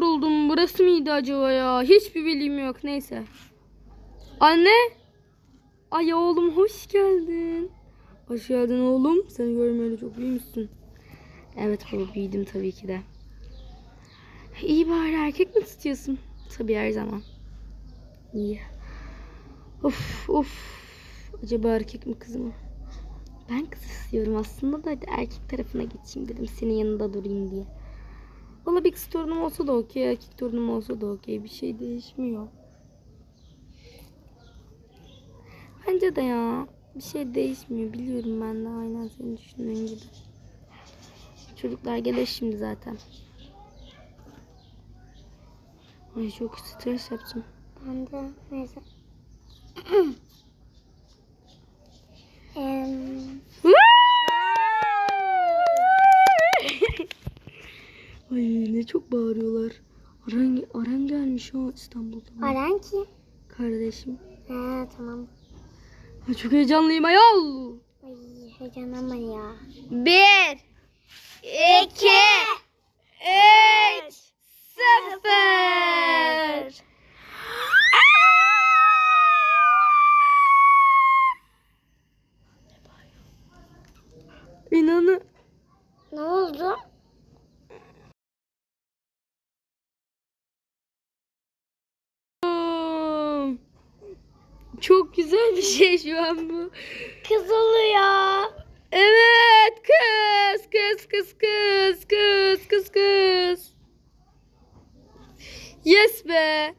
yoruldum. Burası mıydı acaba ya? Hiçbir bilgim yok. Neyse. Anne. Ay oğlum hoş geldin. Hoş geldin oğlum. Seni görmeyeli çok büyümüşsün. Evet baba büyüdüm tabii ki de. İyi bari erkek mi tutuyorsun? Tabii her zaman. İyi. Of of. Acaba erkek mi kız mı? Ben kız istiyorum aslında da erkek tarafına geçeyim dedim. Senin yanında durayım diye. Valla bir kız torunum olsa da okey, erkek torunum olsa da okey. Bir şey değişmiyor. Bence de ya. Bir şey değişmiyor. Biliyorum ben de aynen senin düşündüğün gibi. Çocuklar gelir şimdi zaten. Ay çok stres yaptım. Ben de neyse. Em, Ay ne çok bağırıyorlar. Aran, Aran gelmiş o İstanbul'dan. Aran kim? Kardeşim. Ha tamam. Ay, çok heyecanlıyım ayol. Ay heyecanlanma ya. Bir, iki, üç, sıfır. İnanın. Ne oldu? Çok güzel bir şey şu an bu. Kız oluyor. Evet kız kız kız kız kız kız kız. Yes be.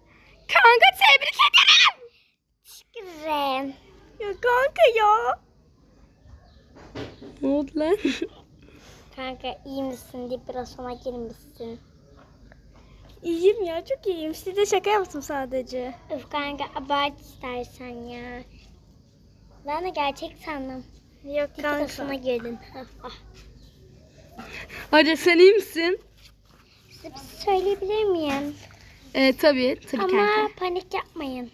Kanka tebrik ederim. Güzel. Ya kanka ya. Ne oldu lan? Kanka iyi misin biraz sonra girmişsin. İyiyim ya çok iyiyim. Size şaka yaptım sadece. Öf kanka abart istersen ya. Ben de gerçek sandım. Yok sonra girdin. Ah. Hadi sen iyi misin? Size bir şey söyleyebilir miyim? Ee, tabii. Tabii Ama kanka. panik yapmayın.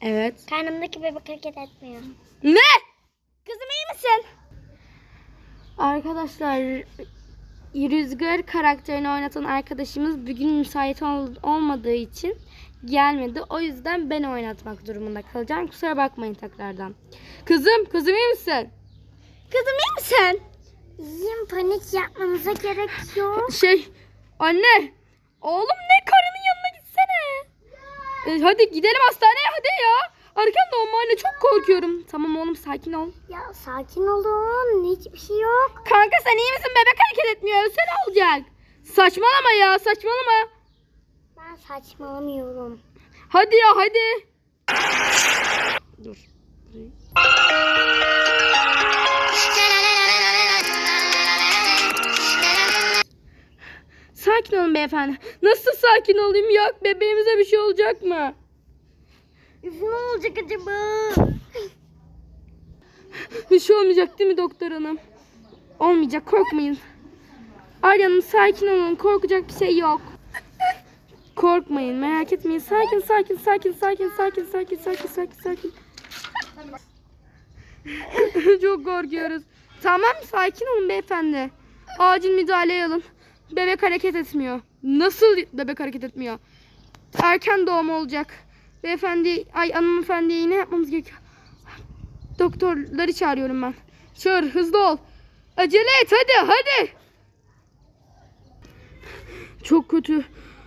Evet. Karnımdaki bebek hareket etmiyor. Ne? Kızım iyi misin? Arkadaşlar Rüzgar karakterini oynatan arkadaşımız bugün müsait ol- olmadığı için gelmedi. O yüzden ben oynatmak durumunda kalacağım. Kusura bakmayın tekrardan. Kızım, kızım iyi misin? Kızım iyi misin? İyiyim panik yapmanıza gerek yok. Şey, anne. Oğlum ne karının yanına gitsene. E, hadi gidelim hastaneye hadi ya. Arkanda olma anne çok korkuyorum. Tamam oğlum sakin ol. Ya sakin olun. Hiçbir şey yok. Kanka sen iyi misin? Bebek hareket etmiyor. Ölse ne olacak? Saçmalama ya saçmalama. Ben saçmalamıyorum. Hadi ya hadi. Dur. Sakin olun beyefendi. Nasıl sakin olayım ya? Bebeğimize bir şey olacak mı? Üf, ne olacak acaba? Bir şey olmayacak değil mi doktor hanım? Olmayacak korkmayın. Arya Hanım sakin olun. Korkacak bir şey yok. Korkmayın merak etmeyin. Sakin sakin sakin sakin sakin sakin sakin sakin sakin. Çok korkuyoruz. Tamam sakin olun beyefendi. Acil müdahale alın. Bebek hareket etmiyor. Nasıl bebek hareket etmiyor? Erken doğum olacak. Beyefendi, ay hanımefendiye iğne yapmamız gerekiyor. Doktorları çağırıyorum ben. Çağır hızlı ol. Acele et hadi hadi. Çok kötü.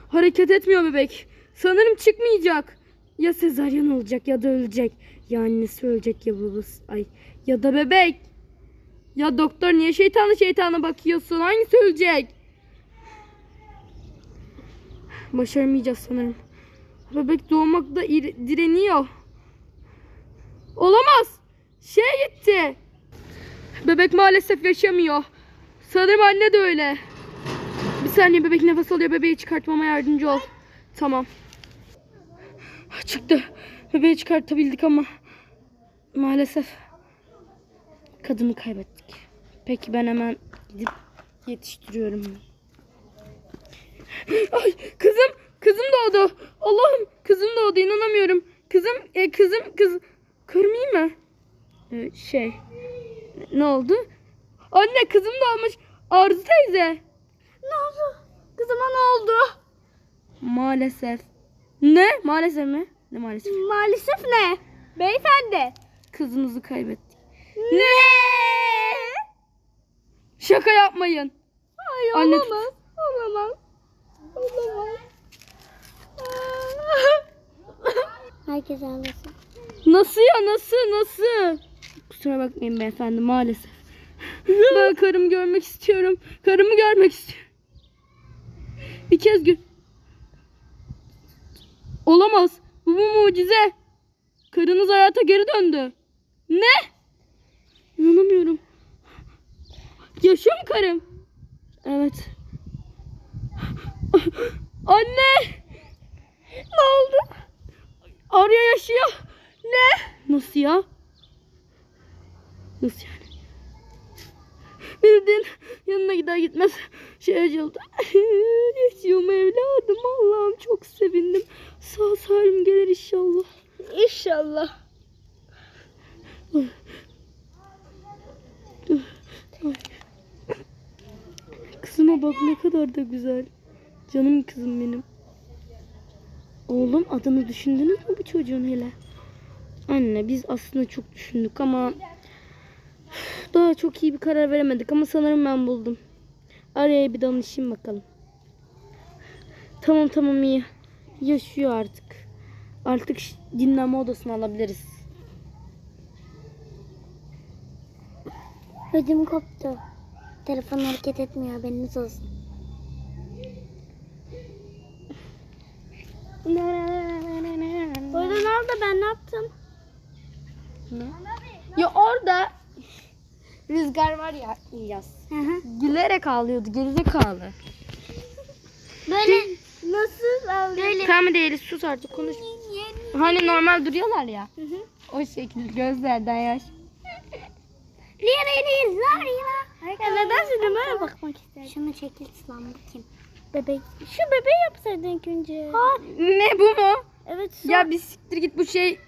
Hareket etmiyor bebek. Sanırım çıkmayacak. Ya sezaryen olacak ya da ölecek. Ya annesi ölecek ya babası. Ay ya da bebek. Ya doktor niye şeytanı şeytana bakıyorsun? Hangisi ölecek? Başaramayacağız sanırım. Bebek doğmakta ire- direniyor. Olamaz. Şey gitti. Bebek maalesef yaşamıyor. Sanırım anne de öyle. Bir saniye bebek nefes alıyor. Bebeği çıkartmama yardımcı ol. Tamam. Çıktı. Bebeği çıkartabildik ama maalesef kadını kaybettik. Peki ben hemen gidip yetiştiriyorum. Ay kızım kızım doğdu. Allah'ım kızım doğdu inanamıyorum. Kızım e, kızım kız karım iyi mi? E, şey ne oldu? Anne kızım doğmuş. Arzu teyze. Ne oldu? Kızıma ne oldu? Maalesef. Ne? Maalesef mi? Ne maalesef? Maalesef ne? Beyefendi. Kızınızı kaybettik. Ne? Şaka yapmayın. Ay Anne- olamaz. Olamaz. Olamaz. Herkes ağlasın. Nasıl ya nasıl nasıl? Kusura bakmayın beyefendi maalesef. ben karımı görmek istiyorum. Karımı görmek istiyorum. Bir kez gör. Olamaz. Bu bu mucize. Karınız hayata geri döndü. Ne? İnanamıyorum. Yaşıyor mu karım? Evet. Anne! Ne oldu? Arya yaşıyor. Ne? Nasıl ya? Nasıl yani? Bildiğin yanına gider gitmez şey acıldı. Yaşıyor mu evladım? Allah'ım çok sevindim. Sağ salim gelir inşallah. İnşallah. Kızıma bak ne kadar da güzel. Canım kızım benim. Oğlum adını düşündünüz mü bu çocuğun hele? Anne biz aslında çok düşündük ama daha çok iyi bir karar veremedik ama sanırım ben buldum. Araya bir danışayım bakalım. Tamam tamam iyi. Yaşıyor artık. Artık dinlenme odasına alabiliriz. Ödüm koptu. Telefon hareket etmiyor haberiniz olsun. Orada ne oldu ben ne yaptım? Ya orada rüzgar var ya İlyas. Hı hı. Gülerek ağlıyordu gerizekalı. Böyle nasıl Böyle. Tamam değil sus artık konuş. Hani normal duruyorlar ya. Hı hı. O şekilde gözlerden yaş. Lirayı Ya neden sinemaya bakmak istedim? Şunu çekil lan bakayım. Bebek. Şu bebeği yapsaydın ilk önce. Ha. Ne bu mu? Evet. Ya bir siktir git bu şey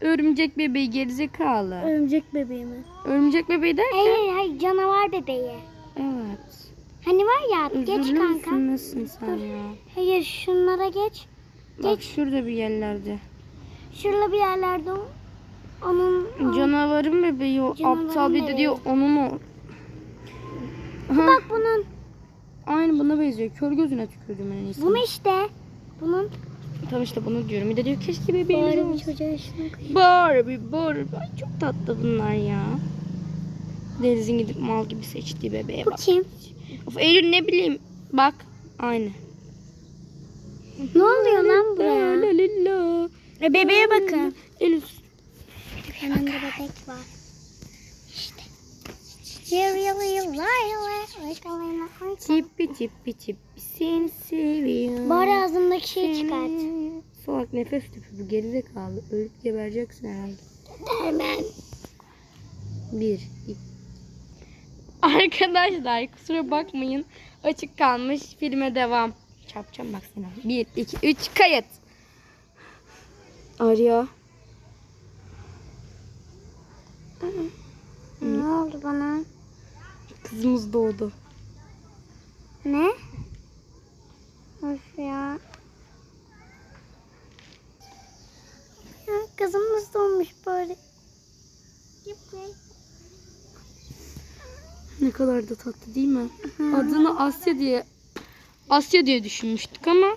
örümcek bebeği gerizekalı. Örümcek bebeği mi? Örümcek bebeği derken? Hayır hayır canavar bebeği. Evet. Hani var ya geç Üzülür kanka. müsün nesin sen ya? Hayır şunlara geç. Bak şurada bir yerlerde. Şurada bir yerlerde o. Onun Canavarın bebeği o Canavarın aptal bir de diyor onun o. Bak bunun. Aynı buna benziyor. Kör gözüne tükürdüm en iyisi. Bunu işte. Bunun. Tam işte bunu diyorum. Bir de diyor keşke bebeğimiz olsa. çocuğa şunu. Barbie, Barbie. Ay çok tatlı bunlar ya. Deniz'in gidip mal gibi seçtiği bebeğe Bu bak. kim? Of Eylül ne bileyim. Bak. Aynı. Ne oluyor lan La buraya? la la la. E, bebeğe bakın. Eylül. Yanında bebek var. İşte. Çippi çippi çippi seni seviyorum. Bari ağzındaki şeyi çıkart. Salak nefes tüpü bu gerizekalı. Ölüp gebereceksin herhalde. Hemen. Bir, iki. Arkadaşlar kusura bakmayın. Açık kalmış. Filme devam. Çarpacağım bak seni. Bir, iki, üç, kayıt. Arya. Ne oldu bana? Kızımız doğdu. Ne? Of ya. ya kızımız doğmuş böyle. Ne kadar da tatlı değil mi? Adını Asya diye Asya diye düşünmüştük ama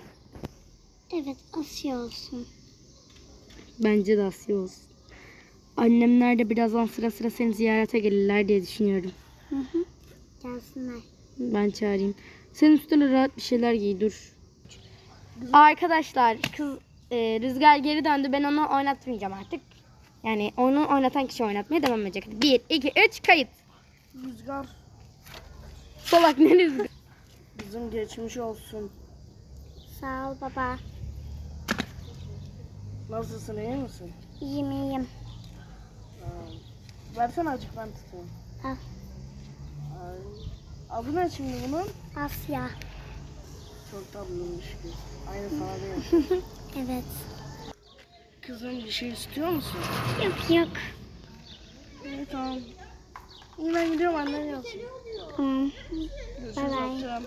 Evet Asya olsun. bence de Asya olsun. Annemler de birazdan sıra sıra seni ziyarete gelirler diye düşünüyorum. Hı hı. Gelsinler. Ben çağırayım. Sen üstüne rahat bir şeyler giy dur. Arkadaşlar kız e, Rüzgar geri döndü. Ben onu oynatmayacağım artık. Yani onu oynatan kişi oynatmaya devam edecek. Hadi Bir, iki, üç, kayıt. Rüzgar Salak ne rüzgar? bizim geçmiş olsun. Sağ ol baba. Nasılsın iyi misin? İyiyim iyiyim. Versene azıcık ben tutayım. Al. Adı ne şimdi bunun? Asya. Çok tatlıymış kız. Aynı sana. Evet. Kızım bir şey istiyor musun? Yok yok. İyi tamam. İyi ben gidiyorum annen gelsin. Tamam. Görüşürüz Bye bye.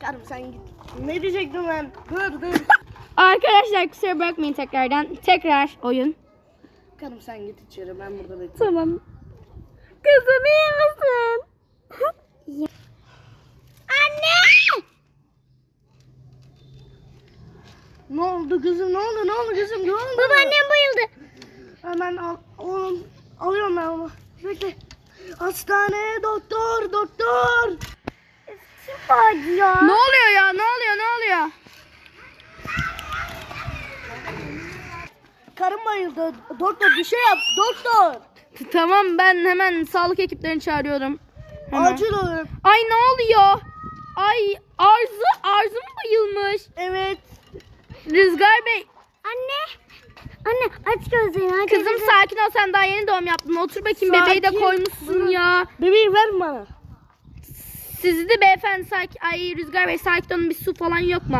Karım sen git. Ne diyecektim ben? Dur dur. Arkadaşlar kusura bakmayın tekrardan. Tekrar oyun. Karım sen git içeri ben burada bekliyorum. Tamam. Kızım iyi misin? Anne! Ne oldu kızım ne oldu ne oldu kızım ne oldu? Babaannem bayıldı. Hemen al, oğlum alıyorum ben onu. Bekle. Hastane doktor doktor. Bağırıyor? Ne oluyor ya? Ne oluyor? Ne oluyor? Karım bayıldı. Doktor bir şey yap doktor. Tamam ben hemen sağlık ekiplerini çağırıyorum. Hemen. Acil olun. Ay ne oluyor? Ay Arzu, Arzu mu bayılmış? Evet. Rüzgar Bey. Anne. Anne aç gözlerini. Aç Kızım gözlerini. sakin ol sen daha yeni doğum yaptın. Otur bakayım bebeği de Sakin. koymuşsun ya. Bebeği ver bana. Sizi de beyefendi sakin. Ay Rüzgar Bey sakin olun bir su falan yok mu?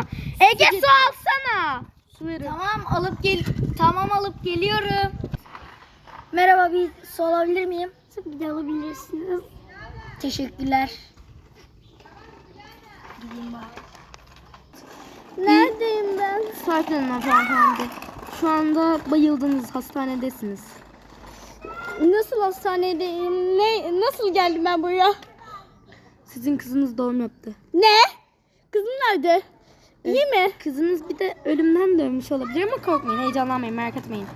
Ege su alsana. Su verin. Tamam alıp gel. Tamam alıp geliyorum. Merhaba bir su alabilir miyim? Tabii de alabilirsiniz. Teşekkürler. Neredeyim ben? Sakin olun hanımefendi. Şu anda bayıldınız hastanedesiniz. Nasıl hastanedeyim? Ne? Nasıl geldim ben buraya? Sizin kızınız doğum yaptı. Ne? Kızım nerede? İyi mi? Kızınız bir de ölümden dönmüş olabilir ama korkmayın heyecanlanmayın merak etmeyin.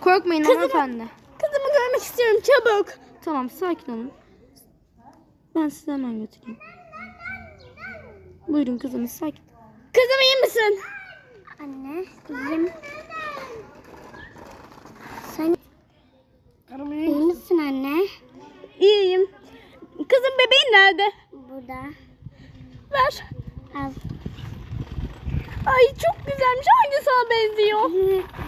Korkmayın hanımefendi. Kızımı görmek istiyorum çabuk. Tamam sakin olun. Ben sizi hemen götüreyim. Buyurun kızınız sakin. Kızım iyi misin? Anne iyiyim. Sen Karım iyi iyi. misin anne? İyiyim. Kızım bebeğin nerede? Burada. Ver. Al. Ay çok güzelmiş. Hangi sana benziyor?